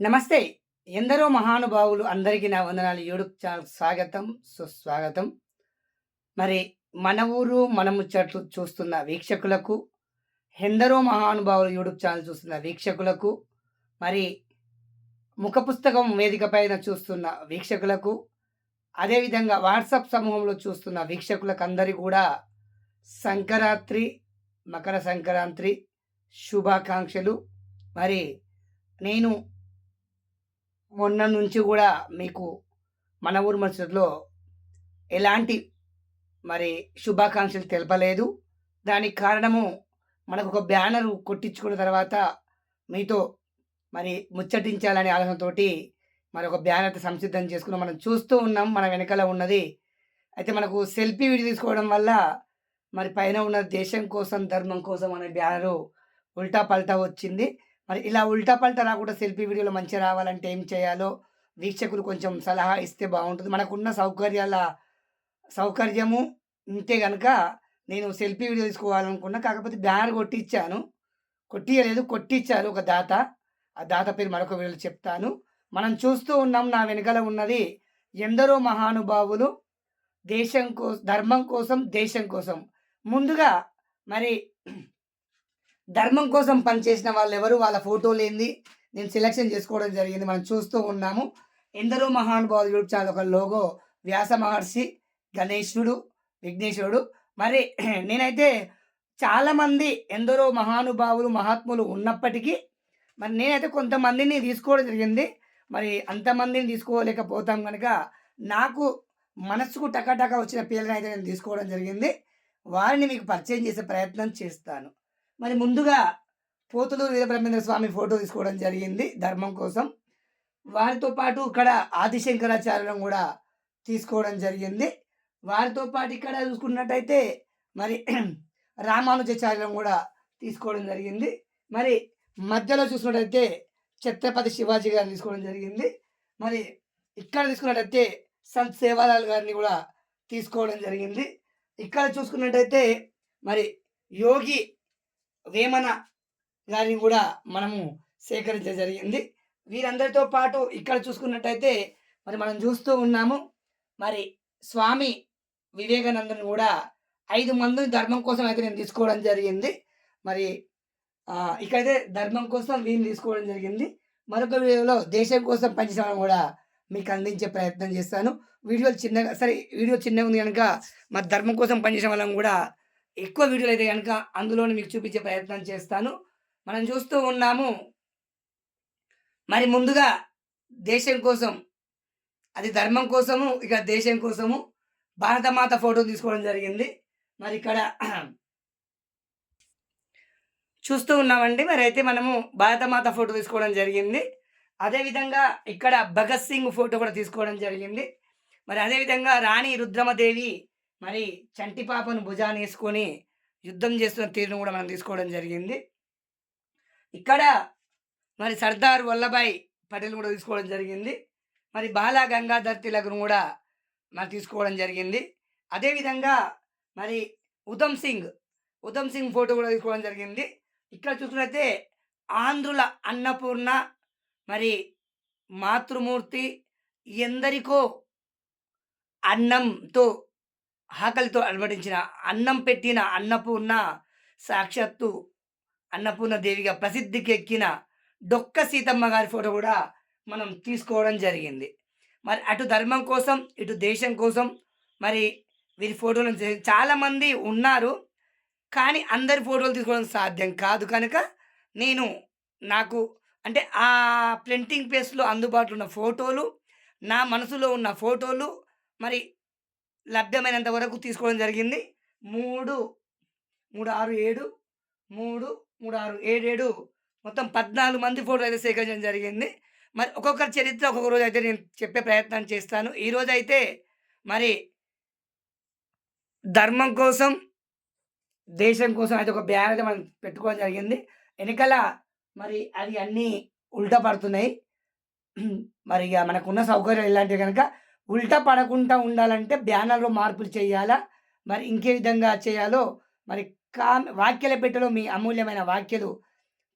నమస్తే. ఎందరో మహానుభావులు అందరికీ నా వందనాలు. యూట్యూబ్ ఛానల్ స్వాగతం సుస్వాగతం. మరి మన ఊరు మన ముచ్చట్లు చూస్తున్న వీక్షకులకు ఎందరో మహానుభావులు యూట్యూబ్ ఛానల్ చూస్తున్న వీక్షకులకు మరి ముఖ పుస్తకం వేదిక పైన చూస్తున్న వీక్షకులకు అదేవిధంగా వాట్సాప్ సమూహంలో చూస్తున్న వీక్షకులకు అందరి కూడా సంక్రాంతి మకర సంక్రాంతి శుభాకాంక్షలు. మరి నేను మొన్న నుంచి కూడా మీకు మన ఊరు మనుషుల్లో ఎలాంటి మరి శుభాకాంక్షలు తెలపలేదు. దానికి కారణము మనకు ఒక బ్యానర్ కొట్టించుకున్న తర్వాత మీతో మరి ముచ్చటించాలనే ఆలోచనతోటి మరి ఒక బ్యానర్ సంసిద్ధం చేసుకుని మనం చూస్తూ ఉన్నాం మన వెనకాల ఉన్నది. అయితే మనకు సెల్ఫీ వీడియో తీసుకోవడం వల్ల మరి పైన ఉన్న దేశం కోసం ధర్మం కోసం అనే బ్యానరు ఉల్టా పల్టా వచ్చింది. మరి ఇలా ఉల్టా పల్టా రాకుండా సెల్ఫీ వీడియోలో మంచిగా రావాలంటే ఏం చేయాలో? వీక్షకులు కొంచెం సలహా ఇస్తే బాగుంటుంది. మనకున్న సౌకర్యాల సౌకర్యము ఉంటే కనుక నేను సెల్ఫీ వీడియో తీసుకోవాలనుకున్నా. కాకపోతే బ్యానర్ కొట్టించాను కొట్టియలేదు. కొట్టించారు ఒక దాత. ఆ దాత పేరు మరొక వీడియోలో చెప్తాను. మనం చూస్తూ ఉన్నాం నా వెనకాల ఉన్నది ఎందరో మహానుభావులు దేశం కో ధర్మం కోసం దేశం కోసం. ముందుగా మరి ధర్మం కోసం పనిచేసిన వాళ్ళు ఎవరు వాళ్ళ ఫోటోలు ఏంది నేను సెలెక్షన్ చేసుకోవడం జరిగింది. మనం చూస్తూ ఉన్నాము. ఎందరో మహానుభావులు యూట్యూబ్ ఛానల్ ఒక లోగో. వ్యాస మహర్షి గణేశుడు విఘ్నేశ్వరుడు. మరి నేనైతే చాలామంది ఎందరో మహానుభావులు మహాత్ములు ఉన్నప్పటికీ మరి నేనైతే కొంతమందిని తీసుకోవడం జరిగింది. మరి అంతమందిని తీసుకోలేకపోతాం కనుక నాకు మనసుకు టకాటకా వచ్చిన పిల్లలని అయితే నేను తీసుకోవడం జరిగింది. వారిని మీకు పరిచయం చేసే ప్రయత్నం చేస్తాను. మరి ముందుగా పోతులూరు వీరబ్రహ్మేంద్ర స్వామి ఫోటో తీసుకోవడం జరిగింది ధర్మం కోసం. వారితో పాటు ఇక్కడ ఆదిశంకరాచార్యులను కూడా తీసుకోవడం జరిగింది. వారితో పాటు ఇక్కడ చూసుకున్నట్టయితే మరి రామానుజాచార్యులను కూడా తీసుకోవడం జరిగింది. మరి మధ్యలో చూసుకున్నట్టయితే ఛత్రపతి శివాజీ గారిని తీసుకోవడం జరిగింది. మరి ఇక్కడ తీసుకున్నట్టయితే సంత్ సేవాలాల్ గారిని కూడా తీసుకోవడం జరిగింది. ఇక్కడ చూసుకున్నట్టయితే మరి యోగి వేమన గారిని కూడా మనము సేకరించడం జరిగింది. వీరందరితో పాటు ఇక్కడ చూసుకున్నట్టయితే మరి మనం చూస్తూ ఉన్నాము. మరి స్వామి వివేకానందను కూడా ఐదు మందిని ధర్మం కోసం అయితే నేను తీసుకోవడం జరిగింది. మరి ఇక్కడైతే ధర్మం కోసం వీరిని తీసుకోవడం జరిగింది. మరొక వీడియోలో దేశం కోసం పనిచేయడం కూడా మీకు అందించే ప్రయత్నం చేస్తాను. వీడియోలు చిన్నగా సరే వీడియో చిన్నగా ఉంది కనుక మరి ధర్మం కోసం పనిచేసే వాళ్ళం కూడా ఎక్కువ వీడియోలు అయితే కనుక అందులోనే మీకు చూపించే ప్రయత్నం చేస్తాను. మనం చూస్తూ ఉన్నాము. మరి ముందుగా దేశం కోసం అది ధర్మం కోసము ఇక దేశం కోసము భారతమాత ఫోటో తీసుకోవడం జరిగింది. మరి ఇక్కడ చూస్తూ ఉన్నామండి. మరి అయితే మనము భారతమాత ఫోటో తీసుకోవడం జరిగింది. అదేవిధంగా ఇక్కడ భగత్ సింగ్ ఫోటో కూడా తీసుకోవడం జరిగింది. మరి అదేవిధంగా రాణి రుద్రమదేవి మరి చంటి పాపను భుజాన్ని వేసుకొని యుద్ధం చేస్తున్న తీరును కూడా మనం తీసుకోవడం జరిగింది. ఇక్కడ మరి సర్దార్ వల్లభాయ్ పటేల్ కూడా తీసుకోవడం జరిగింది. మరి బాలా గంగాధర్ తిలక్ను కూడా మరి తీసుకోవడం జరిగింది. అదేవిధంగా మరి ఉధమ్ సింగ్ ఉధమ్ సింగ్ ఫోటో కూడా తీసుకోవడం జరిగింది. ఇక్కడ చూసుకున్నైతే ఆంధ్రుల అన్నపూర్ణ మరి మాతృమూర్తి ఎందరికో అన్నంతో ఆకలితో అలమటించిన అన్నం పెట్టిన అన్నపూర్ణ సాక్షాత్తు అన్నపూర్ణ దేవిగా ప్రసిద్ధికి ఎక్కిన డొక్క సీతమ్మ గారి ఫోటో కూడా మనం తీసుకోవడం జరిగింది. మరి అటు ధర్మం కోసం ఇటు దేశం కోసం మరి వీరి ఫోటోలు చాలామంది ఉన్నారు. కానీ అందరి ఫోటోలు తీసుకోవడం సాధ్యం కాదు కనుక నేను నాకు అంటే ఆ ప్రింటింగ్ ప్రెస్లో అందుబాటులో ఉన్న ఫోటోలు నా మనసులో ఉన్న ఫోటోలు మరి లభ్యమైనంత వరకు తీసుకోవడం జరిగింది. మూడు మూడు ఆరు ఏడు మూడు మూడు ఆరు ఏడు ఏడు. మొత్తం పద్నాలుగు మంది ఫోటోలు అయితే సేకరించడం జరిగింది. మరి ఒక్కొక్కరి చరిత్ర ఒక్కొక్క రోజు అయితే నేను చెప్పే ప్రయత్నం చేస్తాను. ఈరోజు అయితే మరి ధర్మం కోసం దేశం కోసం అయితే ఒక బ్యాన్ అయితే మనం పెట్టుకోవడం జరిగింది. వెనకాల మరి అది అన్నీ ఉల్టా పడుతున్నాయి మరి ఇక మనకున్న సౌకర్యాలు ఇలాంటివి కనుక ఉల్టా పడకుండా ఉండాలంటే బ్యానర్లో మార్పులు చేయాలా? మరి ఇంకే విధంగా చేయాలో? మరి కా వాక్యల పెట్టలో మీ అమూల్యమైన వాక్యాలు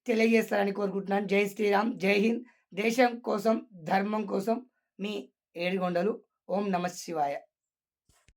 తెలియజేస్తారని కోరుకుంటున్నాను. జై శ్రీరామ్ జై హింద్. దేశం కోసం ధర్మం కోసం మీ ఏడుగొండలు. ఓం నమ శివాయ.